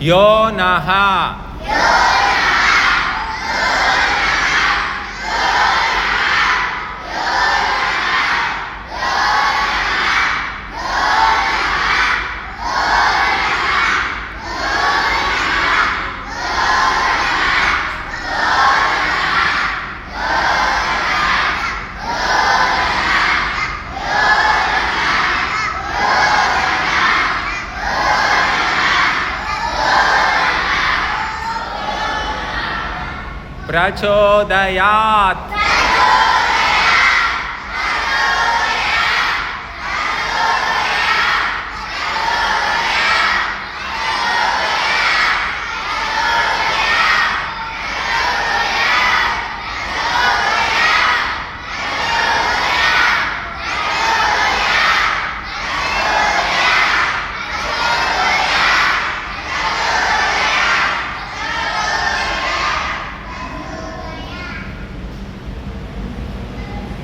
Yonaha. Yonaha. प्रचोदयात्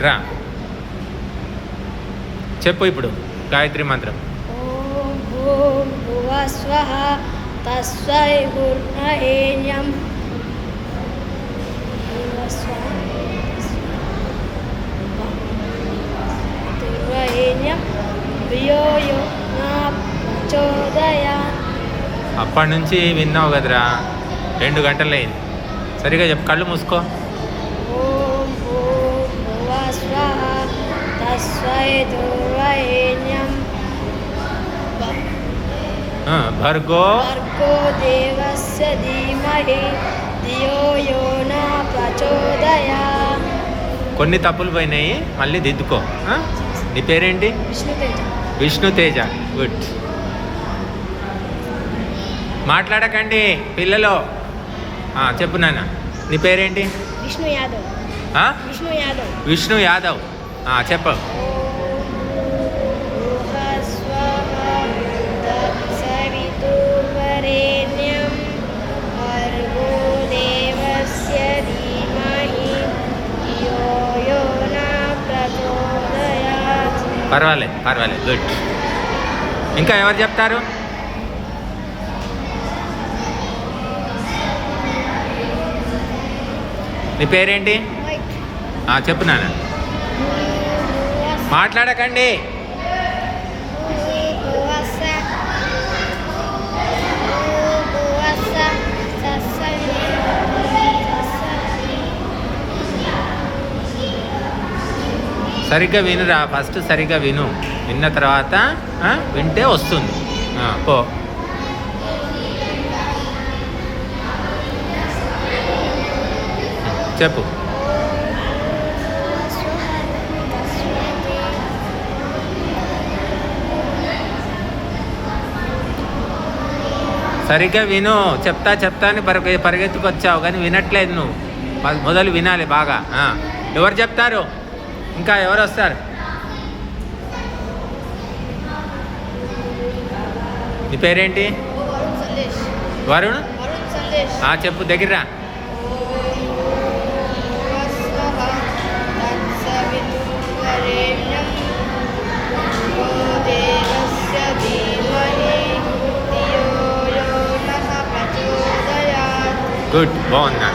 రా. చెప్పు ఇప్పుడు గాయత్రి మంత్రం. అప్పటి నుంచి విన్నావు కదరా రెండు గంటలైంది సరిగా చెప్పు కళ్ళు మూసుకో. భర్గో. భర్గో దేవస్య ధీమహి ధియో యో నా ప్రచోదయాత్ కొన్ని తప్పులు పోయినాయి మళ్ళీ దిద్దుకో? నీ పేరేంటి? విష్ణు తేజ గుడ్. మాట్లాడకండి పిల్లలు. చెప్పు నాన్న. నీ పేరేంటి? విష్ణు యాదవ్? విష్ణు యాదవ్. విష్ణు యాదవ్. ఆ, చెప్పు. పర్వాలేదు పర్వాలేదు గుడ్ ఇంకా ఎవరు చెప్తారు? నీ పేరేంటి? చెప్పు నాన్న. మాట్లాడకండి. సరిగ్గా వినురా ఫస్ట్ సరిగ్గా విను. విన్న తర్వాత వింటే వస్తుంది. పో. చెప్పు. సరిగ్గా విను. చెప్తా చెప్తా అని పరిగె పరిగెత్తుకొచ్చావు కానీ వినట్లేదు నువ్వు. మొదలు వినాలి బాగా. ఎవరు చెప్తారు? ఇంకా ఎవరు వస్తారు? నీ పేరేంటి? వరుణ్? ఆ చెప్పు దగ్గర గుడ్ బాగుందా